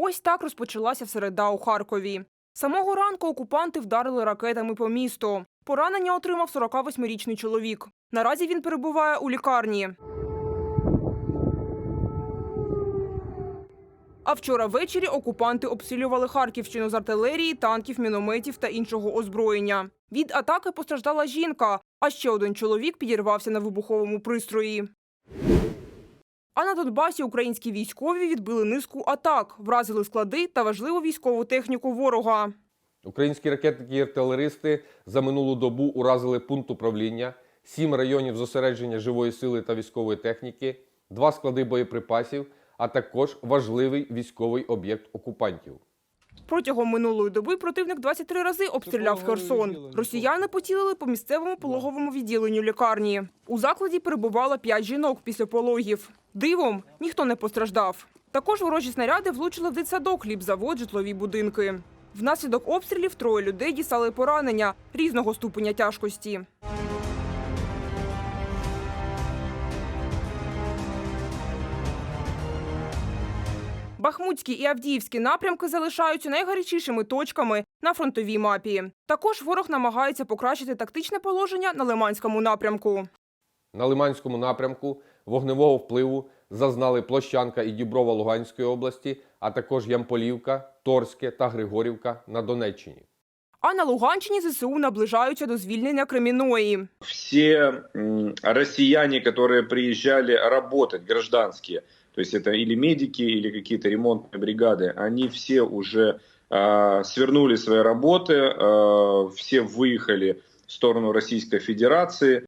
Ось так розпочалася середа у Харкові. Самого ранку окупанти вдарили ракетами по місту. Поранення отримав 48-річний чоловік. Наразі він перебуває у лікарні. А вчора ввечері окупанти обстрілювали Харківщину з артилерії, танків, мінометів та іншого озброєння. Від атаки постраждала жінка, а ще один чоловік підірвався на вибуховому пристрої. А на Донбасі українські військові відбили низку атак, вразили склади та важливу військову техніку ворога. Українські ракетники і артилеристи за минулу добу уразили пункт управління, сім районів зосередження живої сили та військової техніки, два склади боєприпасів, а також важливий військовий об'єкт окупантів. Протягом минулої доби противник 23 рази обстріляв Херсон. Росіяни поцілили по місцевому пологовому відділенню лікарні. У закладі перебувало 5 жінок після пологів. Дивом ніхто не постраждав. Також ворожі снаряди влучили в дитсадок, хлібзавод, житлові будинки. Внаслідок обстрілів троє людей дістали поранення різного ступеня тяжкості. Бахмутські і Авдіївські напрямки залишаються найгарячішими точками на фронтовій мапі. Також ворог намагається покращити тактичне положення на Лиманському напрямку. На Лиманському напрямку вогневого впливу зазнали Площанка і Діброва Луганської області, а також Ямполівка, Торське та Григорівка на Донеччині. А на Луганщині ЗСУ наближаються до звільнення Креміної. все м, россияне, которые приезжали работать, гражданские, то есть это или медики, или какие-то ремонтные бригады, они все уже а, свернули свои работы, а, все выехали в сторону Российской Федерации.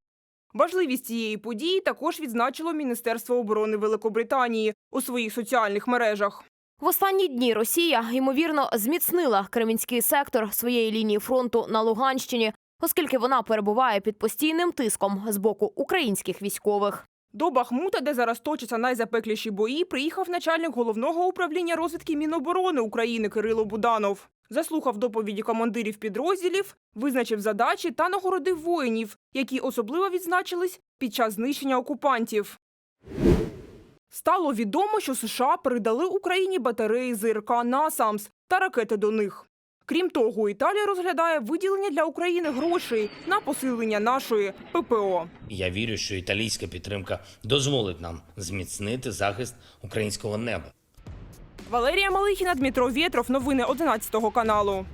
Важливість цієї події також відзначило Міністерство оборони Великобританії у своїх соціальних мережах. В останні дні Росія ймовірно зміцнила кремінський сектор своєї лінії фронту на Луганщині, оскільки вона перебуває під постійним тиском з боку українських військових. До Бахмута, де зараз точаться найзапекліші бої, приїхав начальник головного управління розвідки Міноборони України Кирило Буданов. Заслухав доповіді командирів підрозділів, визначив задачі та нагородив воїнів, які особливо відзначились під час знищення окупантів. Стало відомо, що США передали Україні батареї ЗРК «Насамс» та ракети до них. Крім того, Італія розглядає виділення для України грошей на посилення нашої ППО. Я вірю, що італійська підтримка дозволить нам зміцнити захист українського неба. Валерія Малихіна, Дмитро Вєтров. Новини 11 каналу.